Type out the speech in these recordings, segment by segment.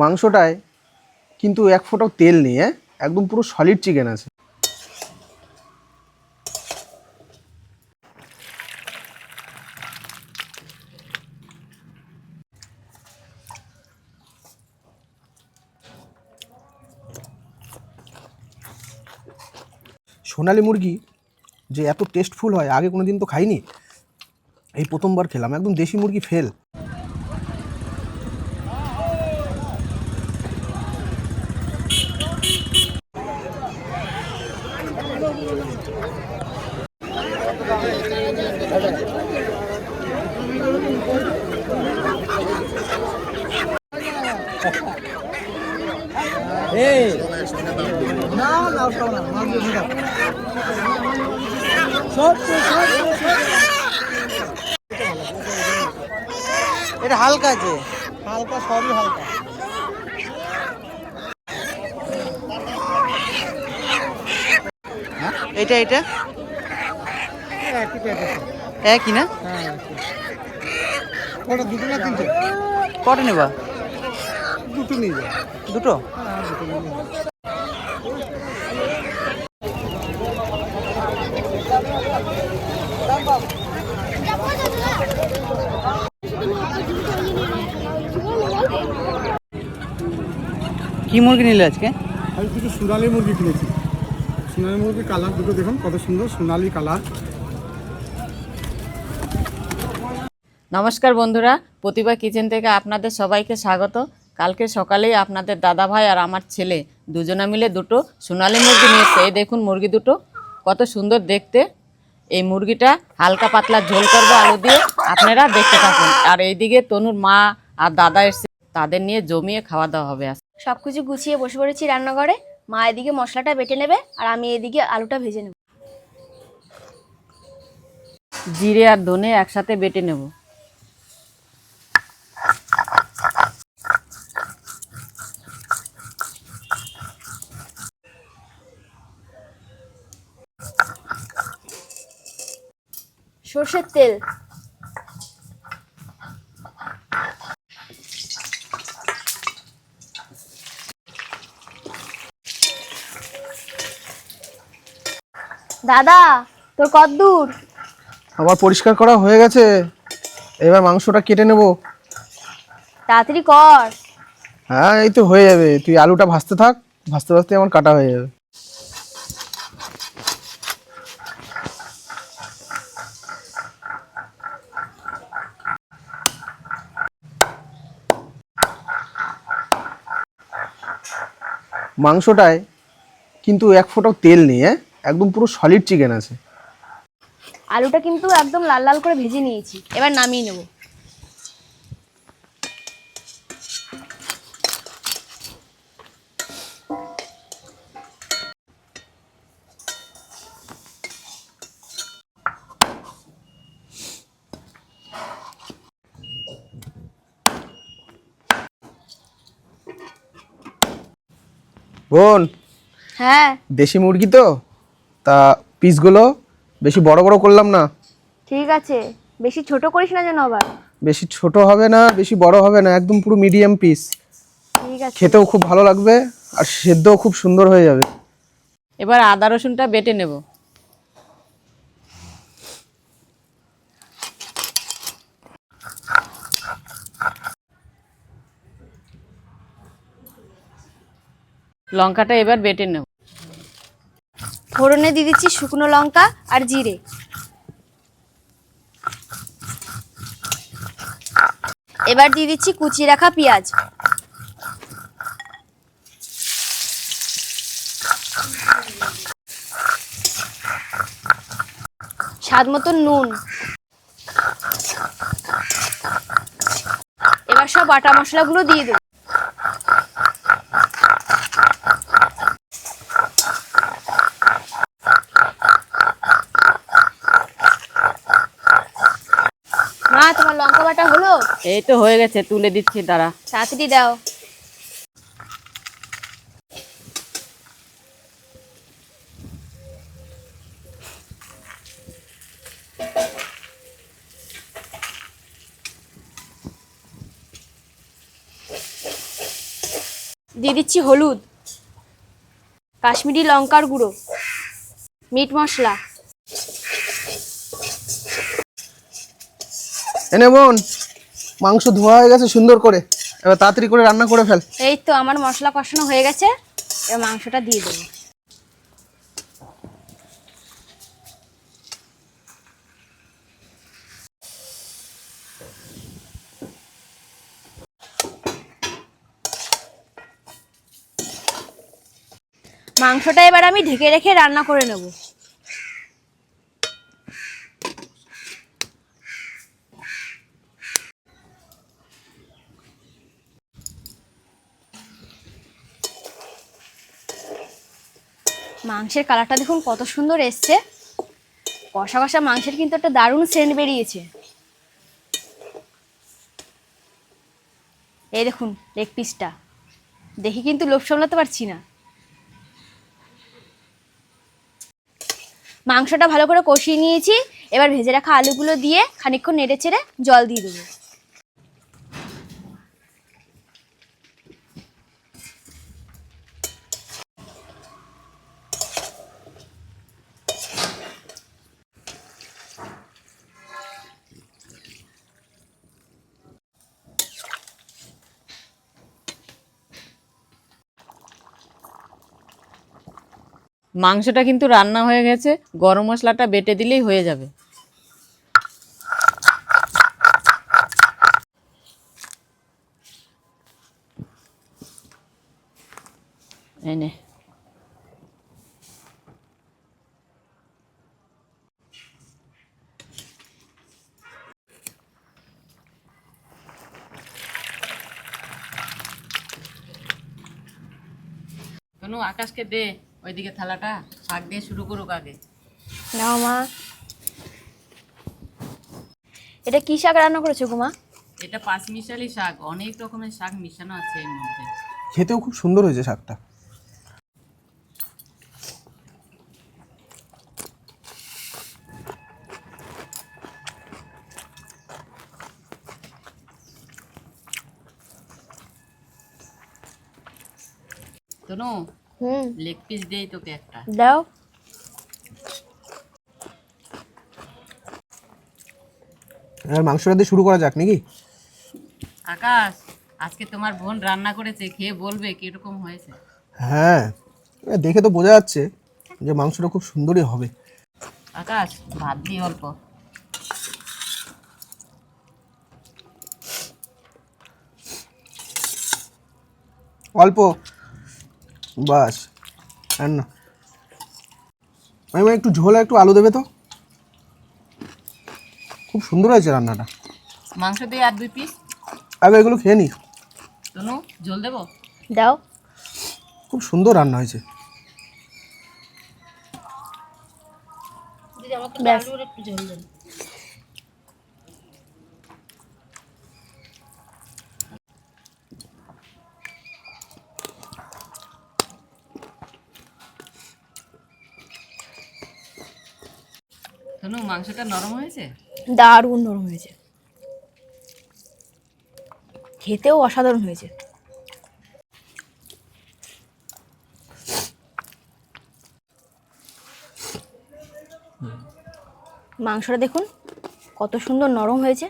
মাংসটায় কিন্তু এক ফোঁটাও তেল নেই হ্যাঁ? একদম পুরো সলিড চিকেন আছে। সোনালি মুরগি যে এত টেস্টফুল হয়, আগে কোনো দিন তো খাইনি, এই প্রথমবার খেলাম, একদম দেশি মুরগি ফেল। এটা হালকা আছে হালকা সবই হালকা। এটা এটা? একই না? ওটা দুটো না তিনটে? কটা নেবা? দুটো নিয়ে দুটো? কি মুরগি নিলে আজকে? আমি কিছু সোনালি মুরগি কিনেছি। সোনালি মুরগির কালার দুটো দেখুন কত সুন্দর সোনালি কালার নমস্কার বন্ধুরা প্রতিভা কিচেন থেকে আপনাদের সবাইকে স্বাগত। কালকে সকালেই আপনাদের দাদা ভাই আর আমার ছেলে দুজনে মিলে দুটো সোনালি মুরগি নিয়ে এসছে। এই দেখুন মুরগি দুটো কত সুন্দর দেখতে। এই মুরগিটা হালকা পাতলা ঝোল করব আলু দিয়ে আপনারা দেখতে থাকুন। আর এইদিকে তনুর মা আর দাদা এসছে তাদের নিয়ে জমিয়ে খাওয়া দাওয়া হবে সব কিছু গুছিয়ে বসে পড়েছি রান্নাঘরে। মা এদিকে মশলাটা বেটে নেবে আর আমি এদিকে আলুটা ভেজে নেব। জিরে আর ধনে একসাথে বেটে নেব। সর্ষের তেল। দাদা তোর কত দূর? আবার পরিষ্কার করা হয়ে গেছে। এবার মাংসটা কেটে নেব। তাড়াতাড়ি কর। হ্যাঁ এই তো হয়ে যাবে। তুই আলুটা ভাজতে থাক। ভাজতে ভাজতে আমার কাটা হয়ে যাবে। মাংসটায় কিন্তু এক ফোঁটাও তেল নেই হ্যাঁ? একদম পুরো সলিড চিকেন আছে। আলুটা কিন্তু একদম লাল লাল করে ভেজে নিয়েছি। এবার নামিয়ে নেব। বোন হ্যাঁ। দেশি মুরগি তো? তা পিসগুলো বেশি বড় বড় করলাম না? ঠিক আছে। বেশি ছোট করিস না যেন আবার। বেশি ছোট হবে না বেশি বড় হবে না একদম পুরো মিডিয়াম পিস ঠিক আছে। খেতেও খুব ভালো লাগবে আর সেদ্ধও খুব সুন্দর হয়ে যাবে। এবার আদা রসুনটা বেটে নেব। লঙ্কাটা এবার বেটে নেব। ফোড়নে দিয়ে দিচ্ছি শুকনো লঙ্কা আর জিরে। এবার দিয়ে দিচ্ছি কুচিয়ে রাখা পেঁয়াজ। স্বাদ মতন নুন। এবার সব বাটা মশলাগুলো দিয়ে দেবো। এই তো হয়ে গেছে তুলে দিচ্ছি দাঁড়া তাড়াতাড়ি দাও। দিয়ে দিচ্ছি হলুদ কাশ্মীরি লঙ্কার গুঁড়ো মিট মশলা। এনে বোন। মাংস ধোয়া হয়ে গেছে, সুন্দর করে। এবার তাড়াতাড়ি করে রান্না করে ফেল। এই তো আমার মশলা কষানো হয়ে গেছে, এবার মাংসটা দিয়ে দেবো। মাংসটা এবার আমি ঢেকে রেখে রান্না করে নেব। মাংসের কালারটা দেখুন কত সুন্দর এসছে। কষা কষা মাংসের কিন্তু একটা দারুণ সেন্ট বেরিয়েছে। এই দেখুন লেগ পিসটা দেখি কিন্তু লোভ সামলাতে পারছি না। মাংসটা ভালো করে কষিয়ে নিয়েছি। এবার ভেজে রাখা আলুগুলো দিয়ে খানিকক্ষণ নেড়ে চেড়ে জল দিয়ে দেবো। মাংসটা কিন্তু রান্না হয়ে গেছে, গরম মশলাটা বেটে দিলেই হয়ে যাবে। এই নে। তনু, আকাশকে দে। ওইদিকে থালাটা শাক দিয়ে শুরু করুক আগে। নাও মা। এটা কি শাক রান্না করেছ গো মা? এটা পাঁচ মিশালি শাক অনেক রকমের শাক মিশানো আছে এর মধ্যে। খেতেও খুব সুন্দর হয়েছে শাকটা। তনু হুম। লেগ পিস দেই তোকে একটা। দাও। এবার মাংসটা দিয়ে শুরু করা যাক নাকি? আকাশ আজকে তোমার বোন রান্না করেছে খেয়ে বলবে কীরকম হয়েছে। হ্যাঁ দেখে তো বোঝা যাচ্ছে যে মাংসটা খুব সুন্দরই হবে। আকাশ ভাত দিই অল্প। অল্প। বাস। আর না। আমি একটু ঝোল একটু আলু দেবে তো? খুব সুন্দর হয়েছে রান্নাটা। মাংস দিয়ে আর দুই পিস আগে এগুলো খেয়ে নি। তনু ঝোল দেবো? দাও। খুব সুন্দর রান্না হয়েছে। ব্যাস। তনু মাংসটা নরম হয়েছে? দারুণ নরম হয়েছে। খেতেও অসাধারণ হয়েছে। মাংসটা দেখুন, কত সুন্দর নরম হয়েছে।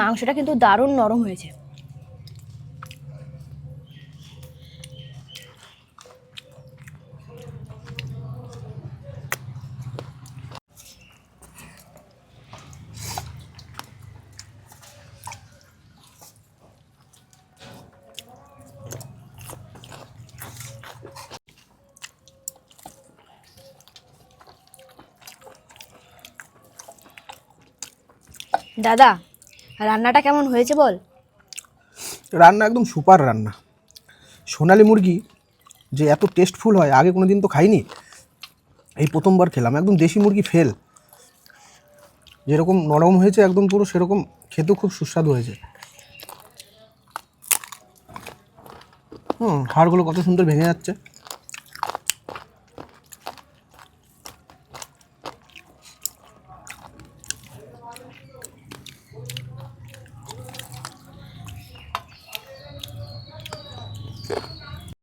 মাংসটা কিন্তু দারুণ নরম হয়েছে। দাদা রান্নাটা কেমন হয়েছে বল? রান্না একদম সুপার রান্না। সোনালি মুরগি যে এত টেস্টফুল হয়, আগে কোনো দিন তো খাইনি। এই প্রথমবার খেলাম, একদম দেশি মুরগি ফেল। যেরকম নরম হয়েছে, একদম পুরো সেরকম খেতেও খুব সুস্বাদু হয়েছে। হুম, হাড়গুলো কত সুন্দর ভেঙে যাচ্ছে।